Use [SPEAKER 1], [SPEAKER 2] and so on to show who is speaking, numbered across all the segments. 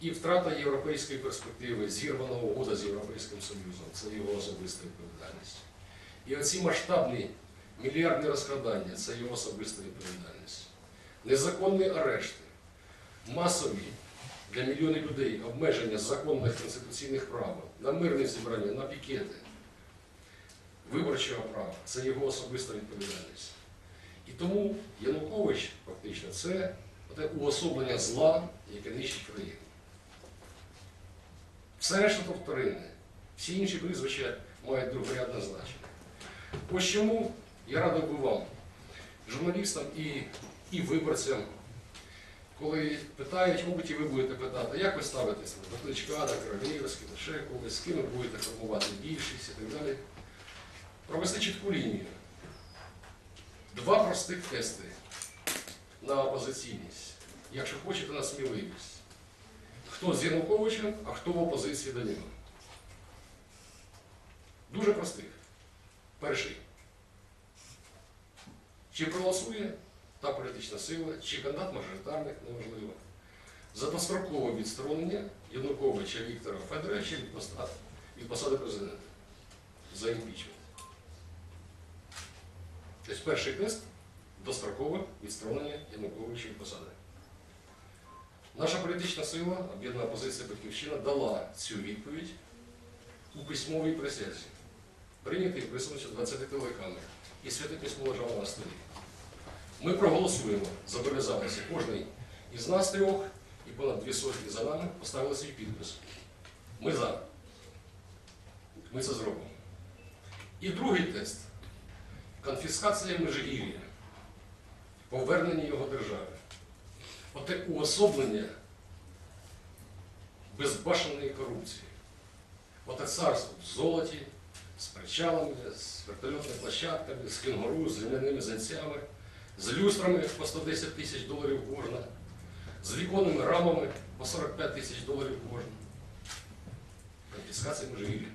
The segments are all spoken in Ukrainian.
[SPEAKER 1] І втрата європейської перспективи, зірвана угода з Європейським Союзом це його особиста відповідальність. І оці масштабні мільярдні розкрадання це його особиста відповідальність. Незаконні арешти, масові для мільйонів людей обмеження законних конституційних прав на мирне зібрання, на пікети, виборчого права це його особиста відповідальність. І тому Янукович фактично це уособлення зла, яке нищить країну. Все решта то вторинне. Всі інші прізвища мають другорядне значення. Ось чому я радий би вам, журналістам і, і виборцям, коли питають, мабуть, і ви будете питати, як ви ставитесь до Кличка, до Королівських, до ще з ким ви будете формувати більшість і так далі. Провести чітку лінію. Два простих тести на опозиційність. Якщо хочете на сміливість. Хто з Януковичем, а хто в опозиції до нього. Дуже простих. Перший. Чи проголосує та політична сила, чи кандидат мажоритарник, неважливо, за дострокове відсторонення Януковича Віктора Федоровича від посади, від посади президента за імпічмент. Тобто перший тест дострокове відсторонення Януковича від посади. Наша політична сила, об'єднана опозиція Батьківщина, дала цю відповідь у письмовій присязі. Прийнятий присунувся 20 телекамер. І святе письмо лежало на столі. Ми проголосуємо, зобов'язалися. Кожний із нас трьох і понад дві сотні за нами поставили свій підпис. Ми за. Ми це зробимо. І другий тест конфіскація Межигір'я, повернення його держави. Оте уособлення безбашеної корупції. Оте царство в золоті, з причалами, з вертольотними площадками, з кенгуру, з земляними зайцями, з люстрами по 110 тисяч доларів кожна, з віконними рамами по 45 тисяч доларів кожна. Конфіскація Межигір'я.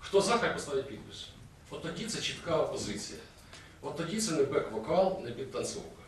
[SPEAKER 1] Хто за, хай поставить підпис. От тоді це чітка опозиція. От тоді це не бек-вокал, не підтанцовка.